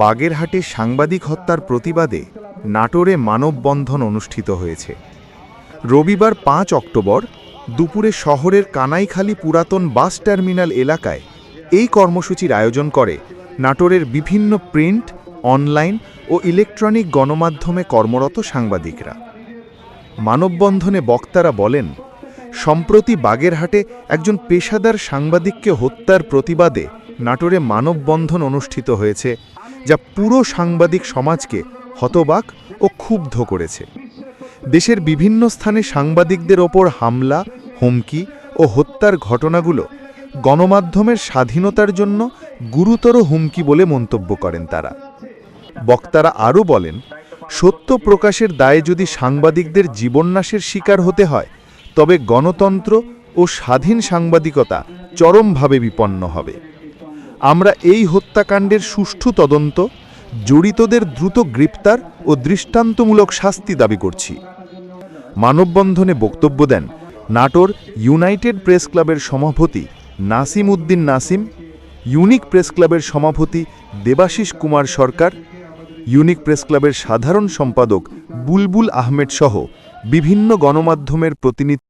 বাগেরহাটে সাংবাদিক হত্যার প্রতিবাদে নাটোরে মানববন্ধন অনুষ্ঠিত হয়েছে। রবিবার পাঁচ অক্টোবর দুপুরে শহরের কানাইখালী পুরাতন বাস টার্মিনাল এলাকায় এই কর্মসূচির আয়োজন করে নাটোরের বিভিন্ন প্রিন্ট, অনলাইন ও ইলেকট্রনিক গণমাধ্যমে কর্মরত সাংবাদিকরা। মানববন্ধনে বক্তারা বলেন, সম্প্রতি বাগেরহাটে একজন পেশাদার সাংবাদিককে হত্যার প্রতিবাদে নাটোরে মানববন্ধন অনুষ্ঠিত হয়েছে যা পুরো সাংবাদিক সমাজকে হতবাক ও ক্ষুব্ধ করেছে। দেশের বিভিন্ন স্থানে সাংবাদিকদের ওপর হামলা, হুমকি ও হত্যার ঘটনাগুলো গণমাধ্যমের স্বাধীনতার জন্য গুরুতর হুমকি বলে মন্তব্য করেন তারা। বক্তারা আরও বলেন, সত্য প্রকাশের দায়ে যদি সাংবাদিকদের জীবননাশের শিকার হতে হয়, তবে গণতন্ত্র ও স্বাধীন সাংবাদিকতা চরমভাবে বিপন্ন হবে। আমরা এই হত্যাকাণ্ডের সুষ্ঠু তদন্ত, জড়িতদের দ্রুত গ্রেপ্তার ও দৃষ্টান্তমূলক শাস্তি দাবি করছি। মানববন্ধনে বক্তব্য দেন নাটোর ইউনাইটেড প্রেস ক্লাবের সভাপতি নাসিম উদ্দিন নাসিম, ইউনিক প্রেস ক্লাবের সভাপতি দেবাশিস কুমার সরকার, ইউনিক প্রেস ক্লাবের সাধারণ সম্পাদক বুলবুল আহমেদ সহ বিভিন্ন গণমাধ্যমের প্রতিনিধি